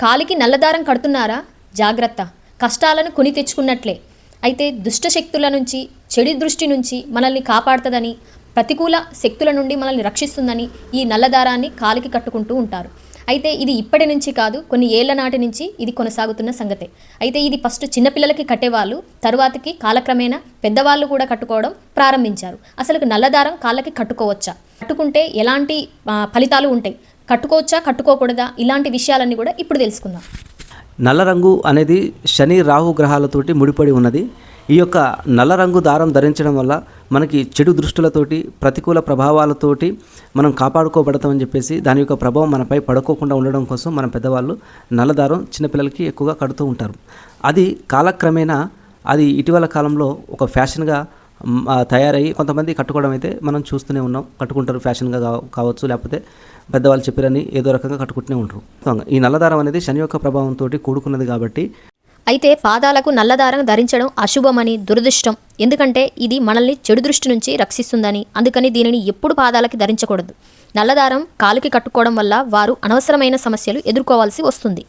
కాలికి నల్లదారం కడుతున్నారా? జాగ్రత్త. కష్టాలను కొని తెచ్చుకున్నట్లే. అయితే దుష్ట శక్తుల నుంచి చెడు దృష్టి నుంచి మనల్ని కాపాడుతుందని ప్రతికూల శక్తుల నుండి మనల్ని రక్షిస్తుందని ఈ నల్లదారాన్ని కాలికి కట్టుకుంటూ ఉంటారు. అయితే ఇది ఇప్పటి నుంచి కాదు కొన్ని ఏళ్ళ నాటి నుంచి ఇది కొనసాగుతున్న సంగతే. అయితే ఇది ఫస్ట్ చిన్నపిల్లలకి కట్టేవాళ్ళు తరువాతకి కాలక్రమేణా పెద్దవాళ్ళు కూడా కట్టుకోవడం ప్రారంభించారు. అసలు నల్లదారం కాళ్ళకి కట్టుకోవచ్చా? కట్టుకుంటే ఎలాంటి ఫలితాలు ఉంటాయి? కట్టుకోవచ్చా కట్టుకోకూడదా? ఇలాంటి విషయాలన్నీ కూడా ఇప్పుడు తెలుసుకుందాం. నల్ల రంగు అనేది శని రాహు గ్రహాలతోటి ముడిపడి ఉన్నది. ఈ యొక్క నల్ల రంగు దారం ధరించడం వల్ల మనకి చెడు దృష్టులతోటి ప్రతికూల ప్రభావాలతోటి మనం కాపాడుకోబడతామని చెప్పేసి దాని యొక్క ప్రభావం మనపై పడుకోకుండా ఉండడం కోసం మన పెద్దవాళ్ళు నల్ల దారం చిన్నపిల్లలకి ఎక్కువగా కడుతూ ఉంటారు. అది కాలక్రమేణా అది ఇటీవల కాలంలో ఒక ఫ్యాషన్గా తయారయ్యి కొంతమంది కట్టుకోవడం అయితే మనం చూస్తూనే ఉన్నాం. కట్టుకుంటారు ఫ్యాషన్గా కావచ్చు లేకపోతే పెద్దవాళ్ళు చెప్పారని ఏదో రకంగా కట్టుకుంటూనే ఉంటారు. ఈ నల్లదారం అనేది శని యొక్క ప్రభావంతో కూడుకున్నది కాబట్టి అయితే పాదాలకు నల్లదారం ధరించడం అశుభమని దురదృష్టం. ఎందుకంటే ఇది మనల్ని చెడు దృష్టి నుంచి రక్షిస్తుందని. అందుకని దీనిని ఎప్పుడు పాదాలకి ధరించకూడదు. నల్లదారం కాలుకి కట్టుకోవడం వల్ల వారు అనవసరమైన సమస్యలు ఎదుర్కోవాల్సి వస్తుంది.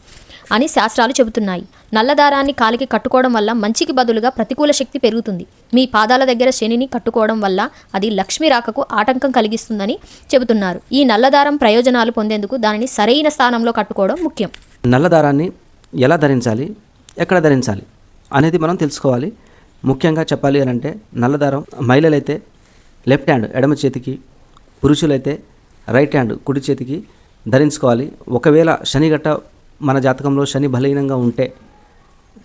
అని శాస్త్రాలు చెబుతున్నాయి. నల్లదారాన్ని కాలికి కట్టుకోవడం వల్ల మంచికి బదులుగా ప్రతికూల శక్తి పెరుగుతుంది. మీ పాదాల దగ్గర శనిని కట్టుకోవడం వల్ల అది లక్ష్మి రాకకు ఆటంకం కలిగిస్తుందని చెబుతున్నారు. ఈ నల్లదారం ప్రయోజనాలు పొందేందుకు దానిని సరైన స్థానంలో కట్టుకోవడం ముఖ్యం. నల్లదారాన్ని ఎలా ధరించాలి? ఎక్కడ ధరించాలి? అనేది మనం తెలుసుకోవాలి. ముఖ్యంగా చెప్పాలి అని అంటే నల్లదారం మహిళలైతే లెఫ్ట్ హ్యాండ్ ఎడమ చేతికి పురుషులైతే రైట్ హ్యాండ్ కుడి చేతికి ధరించుకోవాలి. ఒకవేళ శనిగట్ట మన జాతకంలో శని బలహీనంగా ఉంటే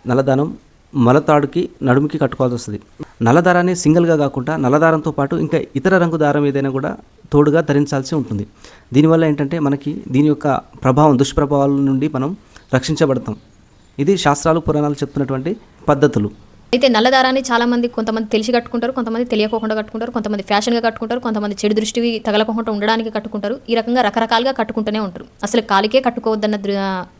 నల్లదానం మలతాడుకి నడుముకి కట్టుకోవాల్సి వస్తుంది. నల్లదారాన్ని సింగిల్గా కాకుండా నల్లదారంతో పాటు ఇంకా ఇతర రంగు దారం ఏదైనా కూడా తోడుగా ధరించాల్సి ఉంటుంది. దీనివల్ల ఏంటంటే మనకి దీని యొక్క ప్రభావం దుష్ప్రభావాల నుండి మనం రక్షించబడతాం. ఇది శాస్త్రాలు పురాణాలు చెప్తున్నటువంటి పద్ధతులు. అయితే నల్లదారాన్ని చాలా మంది కొంతమంది తెలిసి కట్టుకుంటారు కొంతమంది తెలియకోకుండా కట్టుకుంటారు కొంతమంది ఫ్యాషన్గా కట్టుకుంటారు కొంతమంది చెడు దృష్టి తగలకోకుండా ఉండడానికి కట్టుకుంటారు. ఈ రకంగా రకరకాలుగా కట్టుకుంటూనే ఉంటారు. అసలు కాలికే కట్టుకోవద్దన్న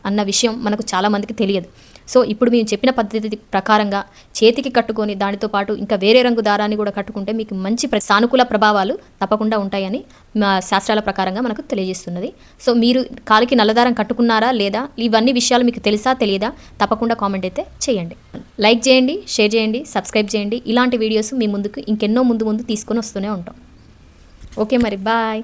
అన్న విషయం మనకు చాలా మందికి తెలియదు. సో ఇప్పుడు మేము చెప్పిన పద్ధతి ప్రకారంగా చేతికి కట్టుకొని దానితో పాటు ఇంకా వేరే రంగు దారాన్ని కూడా కట్టుకుంటే మీకు మంచి ప్ర- సానుకూల ప్రభావాలు తప్పకుండా ఉంటాయని మా శాస్త్రాల ప్రకారంగా మనకు తెలియజేస్తున్నది. సో మీరు కాలికి నల్లదారం కట్టుకున్నారా లేదా? ఇవన్నీ విషయాలు మీకు తెలుసా తెలియదా? తప్పకుండా కామెంట్ అయితే చేయండి. లైక్ చేయండి షేర్ చేయండి సబ్స్క్రైబ్ చేయండి. ఇలాంటి వీడియోస్ మీ ముందుకు ఇంకెన్నో ముందు ముందు తీసుకొని వస్తూనే ఉంటాం. ఓకే మరి బాయ్.